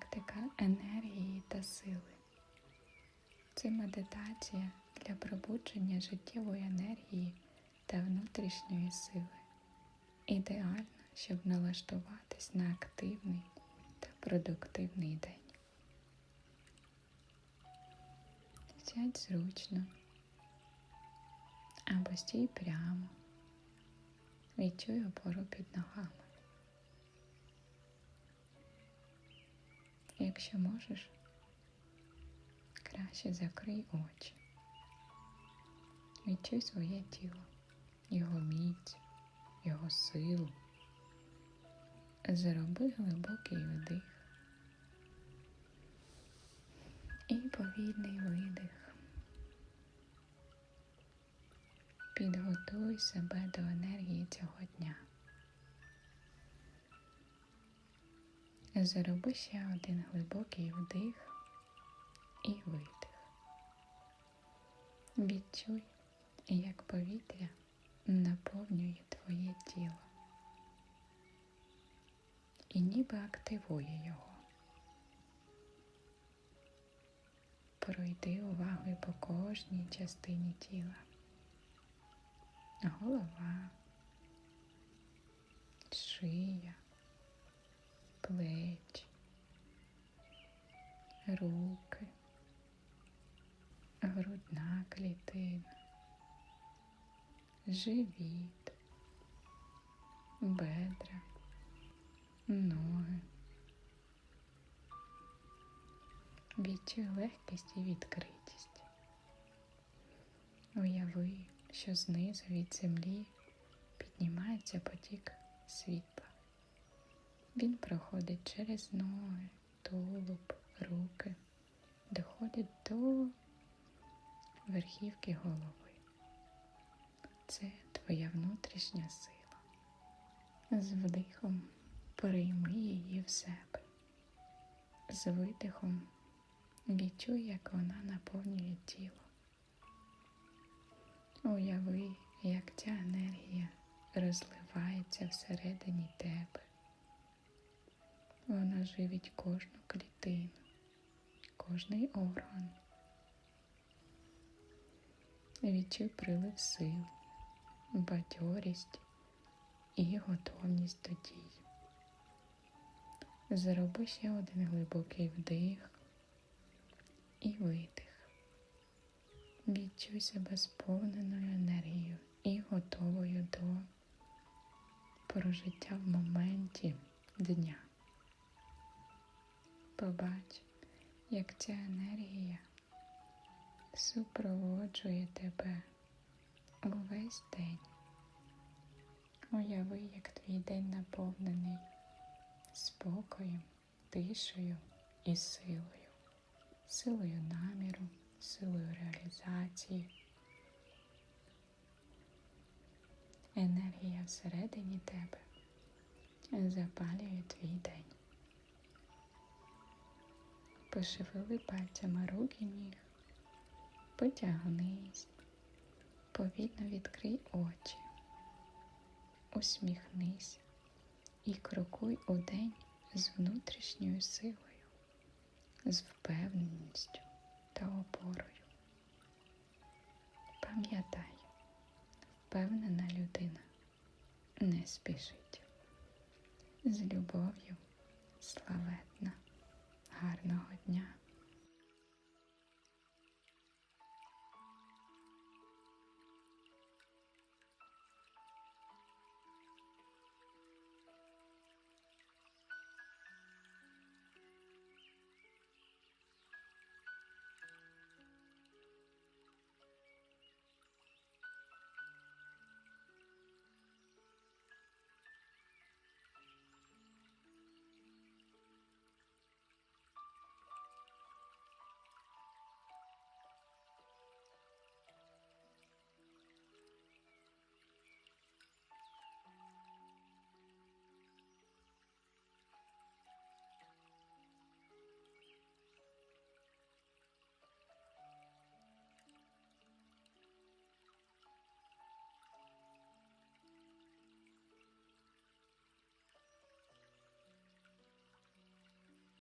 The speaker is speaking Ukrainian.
практика енергії та сили. Це медитація для пробудження життєвої енергії та внутрішньої сили. Ідеально, щоб налаштуватись на активний та продуктивний день. Сядь зручно або стій прямо. Відчуй опору під ногами. Якщо можеш, краще закрий очі. Відчуй своє тіло, його міць, його силу. Зроби глибокий вдих і повільний видих. Підготуй себе до енергії цього дня. Зроби ще один глибокий вдих і видих. Відчуй, як повітря наповнює твоє тіло і ніби активує його. Пройди увагою по кожній частині тіла. Голова, шия, плечі, руки, грудна клітина, живіт, бедра, ноги. Відчуй легкість і відкритість. Уяви, що знизу від землі піднімається потік світла. Він проходить через ноги, тулуб, руки, доходить до верхівки голови. Це твоя внутрішня сила. З вдихом прийми її в себе. З видихом відчуй, як вона наповнює тіло. Уяви, як ця енергія розливається всередині тебе. Вона живить кожну клітину, кожний орган. Відчуй прилив сил, бадьорість і готовність до дій. Зроби ще один глибокий вдих і видих. Відчуй себе сповненою енергією і готовою до прожиття в моменті дня. Побач, як ця енергія супроводжує тебе увесь день. Уяви, як твій день наповнений спокоєм, тишею і силою, силою наміру, силою реалізації. Енергія всередині тебе запалює твій день. Пошевели пальцями рук і ніг, потягнись, повільно відкрий очі, усміхнись і крокуй у день з внутрішньою силою, з впевненістю та опорою. Пам'ятай, впевнена людина не спішить. З любов'ю славетна гарного дня.